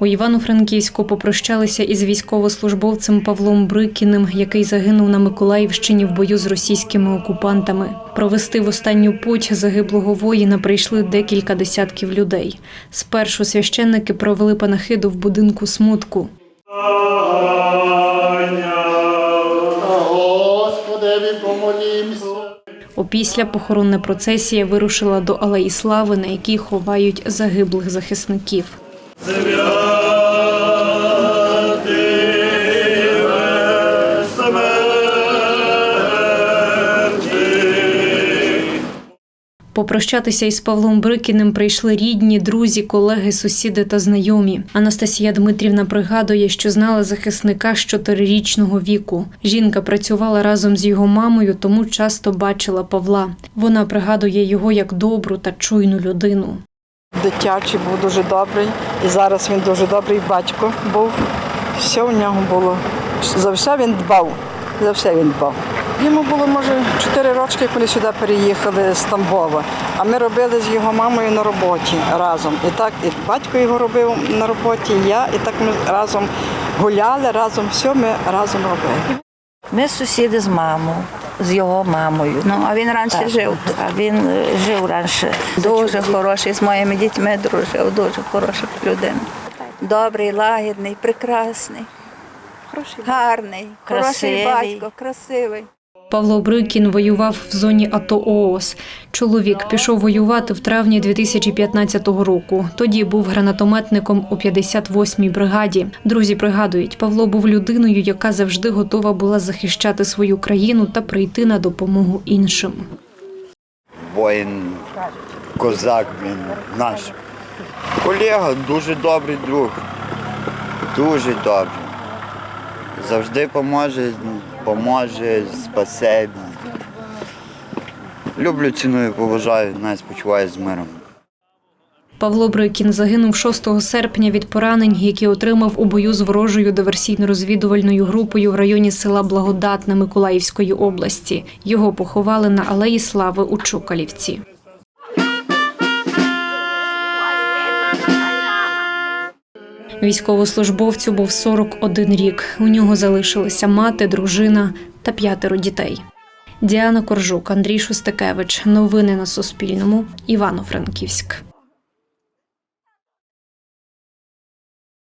У Івано-Франківську попрощалися із військовослужбовцем Павлом Брикіним, який загинув на Миколаївщині в бою з російськими окупантами. Провести в останню путь загиблого воїна прийшли декілька десятків людей. Спершу священники провели панахиду в будинку смутку. Опісля похоронна процесія вирушила до Алеї Слави, на якій ховають загиблих захисників. Попрощатися із Павлом Брикіним прийшли рідні, друзі, колеги, сусіди та знайомі. Анастасія Дмитрівна пригадує, що знала захисника з чотирирічного віку. Жінка працювала разом з його мамою, тому часто бачила Павла. Вона пригадує його як добру та чуйну людину. Дитячий був дуже добрий, і зараз він дуже добрий батько був. Все у нього було. За все він дбав. За все він дбав. Йому було, може, 4 роки, як вони сюди переїхали з Тамбова. А ми робили з його мамою на роботі разом. І так, і батько його робив на роботі, і я, і так ми разом гуляли, разом все ми разом робили. Ми сусіди з мамою, з його мамою. Ну, а він раніше Так, жив. А він е, жив раніше. Дуже хороший, з моїми дітьми дружив, дуже хороша людина. Добрий, лагідний, прекрасний, гарний, Красивий. хороший батько, красивий. Павло Брикін воював в зоні АТО ООС. Чоловік пішов воювати в травні 2015 року. Тоді був гранатометником у 58-й бригаді. Друзі пригадують, Павло був людиною, яка завжди готова була захищати свою країну та прийти на допомогу іншим. Воїн, козак, блін, наш. Колега, дуже добрий друг. Дуже добрий. Завжди поможе, поможе, спасе. Люблю, ціную, поважаю, навіть спочиваю з миром. Павло Брикін загинув 6 серпня від поранень, які отримав у бою з ворожою диверсійно-розвідувальною групою в районі села Благодатне Миколаївської області. Його поховали на Алеї Слави у Чукалівці. Військовослужбовцю був 41 рік. У нього залишилися мати, дружина та п'ятеро дітей. Діана Коржук, Андрій Шустикевич. Новини на Суспільному. Івано-Франківськ.